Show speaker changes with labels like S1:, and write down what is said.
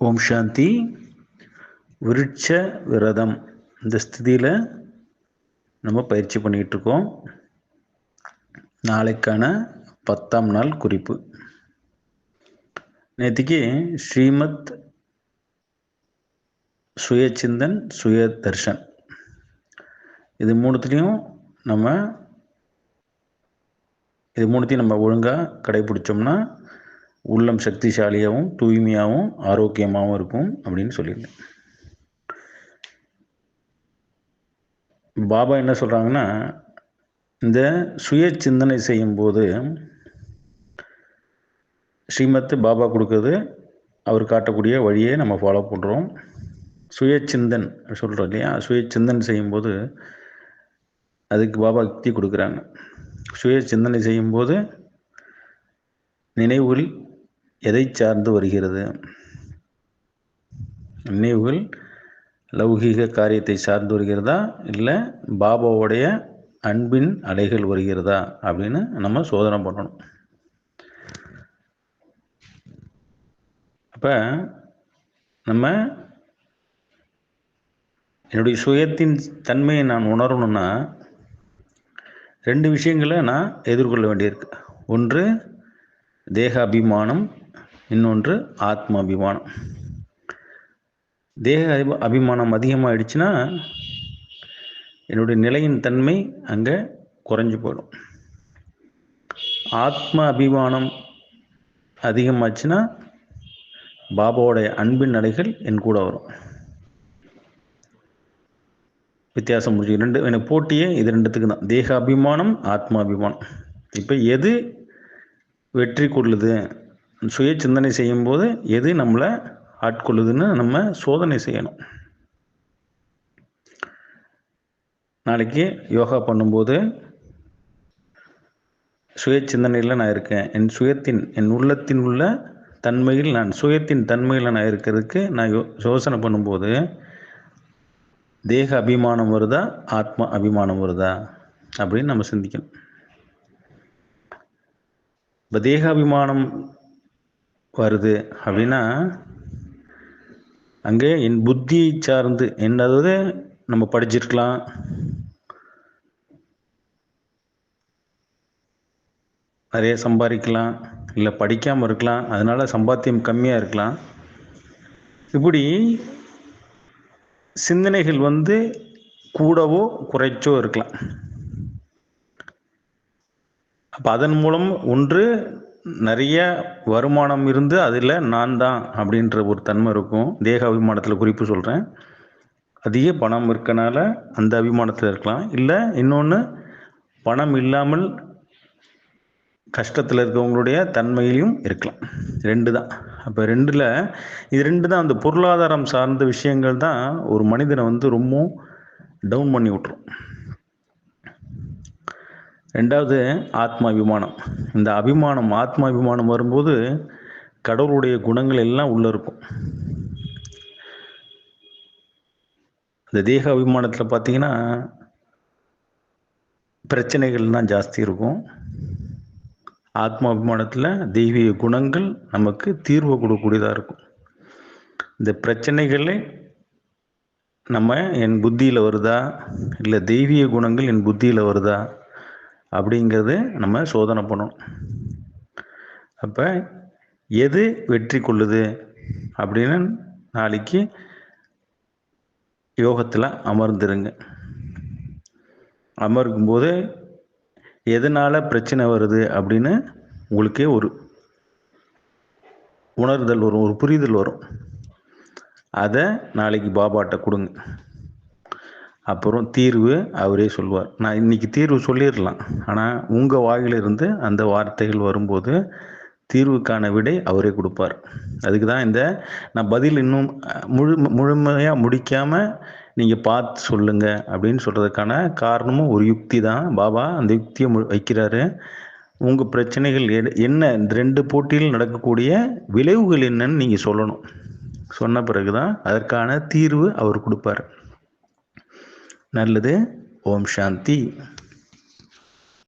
S1: ஓம் சாந்தி. விருட்ச விரதம். இந்த ஸ்திதியில் நம்ம பயிற்சி பண்ணிகிட்டு இருக்கோம் நாளைக்கான பத்தாம் நாள் குறிப்பு. நேற்றுக்கு ஸ்ரீமத் சுயசிந்தன் சுய தர்ஷன் இது மூணுத்துலேயும் நம்ம இது மூணுத்தையும் நம்ம ஒழுங்காக கடைபிடிச்சோம்னா உள்ளம் சக்திசாலியாகவும் தூய்மையாகவும் ஆரோக்கியமாகவும் இருக்கும் அப்படின்னு சொல்லியிருந்தேன். பாபா என்ன சொல்கிறாங்கன்னா இந்த சுய சிந்தனை செய்யும்போது ஸ்ரீமத் பாபா கொடுக்குறது அவர் காட்டக்கூடிய வழியை நம்ம ஃபாலோ பண்ணுறோம் சுய சிந்தன் சொல்கிறோம் இல்லையா? சுய சிந்தன் செய்யும்போது அதுக்கு பாபா யுக்தி கொடுக்குறாங்க. சுய சிந்தனை செய்யும்போது நினைவுகள் எதை சார்ந்து வருகிறது? நினைவுகள் லௌகீக காரியத்தை சார்ந்து வருகிறதா? இல்லை பாபாவுடைய அன்பின் அலைகள் வருகிறதா? அப்படின்னு நம்ம சோதனை பண்ணணும். அப்போ நம்ம என்னுடைய சுயத்தின் தன்மையை நான் உணரணும்னா ரெண்டு விஷயங்களை நான் எதிர்கொள்ள வேண்டியிருக்கு. ஒன்று தேக அபிமானம் இன்னொன்று ஆத்ம அபிமானம் தேக அபி அபிமானம் அதிகமாகிடுச்சுன்னா என்னுடைய நிலையின் தன்மை அங்கே குறைஞ்சு போயிடும். ஆத்ம அபிமானம் அதிகமாச்சுன்னா பாபாவோடைய அன்பின் நடைகள் என் கூட வரும். வித்தியாசம் முடிஞ்சு ரெண்டு எனக்கு போட்டியே இது ரெண்டுத்துக்கு தான். தேக அபிமானம் ஆத்மா அபிமானம் இப்போ எது வெற்றி கொள்ளுது? சுய சிந்தனை செய்யும்போது எது நம்மளை ஆட்கொள்ளுதுன்னு நம்ம சோதனை செய்யணும். நாளைக்கு யோகா பண்ணும்போது சுய சிந்தனையில் நான் இருக்கேன். என் சுயத்தின் என் உள்ளத்தின் உள்ள தன்மையில் நான் சுயத்தின் தன்மையில் நான் இருக்கிறதுக்கு நான் யோ யோசனை பண்ணும்போது தேக அபிமானம் வருதா ஆத்ம அபிமானம் வருதா அப்படின்னு நம்ம சிந்திக்கணும். இப்போ தேகாபிமானம் வருது அப்படின்னா அங்கே என் புத்தியை சார்ந்து என்னதாவது நம்ம படிச்சிருக்கலாம். நிறைய சம்பாதிக்கலாம் இல்லை படிக்காமல் இருக்கலாம் அதனால் சம்பாத்தியம் கம்மியாக இருக்கலாம். இப்படி சிந்தனைகள் வந்து கூடவோ குறைச்சோ இருக்கலாம். அப்போ அதன் மூலம் ஒன்று நிறைய வருமானம் இருந்து அதில் நான் தான் அப்படின்ற ஒரு தன்மை இருக்கும். தேக அபிமானத்தில் குறிப்பு சொல்கிறேன் அதிக பணம் இருக்கனால அந்த அபிமானத்தில் இருக்கலாம். இல்லை இன்னொன்று பணம் இல்லாமல் கஷ்டத்தில் இருக்கவங்களுடைய தன்மையிலையும் இருக்கலாம். ரெண்டு தான். அப்போ ரெண்டில் இது ரெண்டு தான். அந்த பொருளாதாரம் சார்ந்த விஷயங்கள் தான் ஒரு மனிதனை வந்து ரொம்ப டவுன் பண்ணி விட்ரும் ரெண்டாவது ஆத்மா அபிமானம் இந்த அபிமானம் ஆத்மா அபிமானம் வரும்போது கடவுளுடைய குணங்கள் எல்லாம் உள்ளே இருக்கும். இந்த தேக அபிமானத்தில் பார்த்தீங்கன்னா பிரச்சனைகள் தான் ஜாஸ்தி இருக்கும். ஆத்மா அபிமானத்தில் தெய்வீக குணங்கள் நமக்கு தீர்வு கொடுக்கக்கூடியதாக இருக்கும். இந்த பிரச்சனைகளை நம்ம என் புத்தியில் வருதா? இல்லை தெய்வீக குணங்கள் என் புத்தியில் வருதா? அப்படிங்கிறது நம்ம சோதனை பண்ணணும். அப்போ எது வெற்றி கொள்ளுது அப்படின்னு நாளைக்கு யோகத்தில் அமர்ந்துருங்க. அமர்க்கும்போது எதனால் பிரச்சனை வருது அப்படின்னு உங்களுக்கே ஒரு உணர்தல் வரும் ஒரு புரிதல் வரும். அதை நாளைக்கு பாபாட்ட கொடுங்க. அப்புறம் தீர்வு அவரே சொல்வார். நான் இன்னைக்கு தீர்வு சொல்லிடலாம். ஆனால் உங்கள் வாயிலிருந்து அந்த வார்த்தைகள் வரும்போது தீர்வுக்கான விடை அவரே கொடுப்பார். அதுக்கு தான் இந்த நான் பதில் இன்னும் முழு முழுமையாக முடிக்காமல் நீங்கள் பார்த்து சொல்லுங்கள் அப்படின்னு சொல்கிறதுக்கான காரணமும் ஒரு யுக்தி தான். பாபா அந்த யுக்தியை மு வைக்கிறாரு. உங்கள் பிரச்சனைகள் என்ன இந்த ரெண்டு போட்டியில் நடக்கக்கூடிய விளைவுகள் என்னன்னு நீங்கள் சொல்லணும். சொன்ன பிறகு தான் அதற்கான தீர்வு அவர் கொடுப்பார். நல்லது. ஓம் சாந்தி.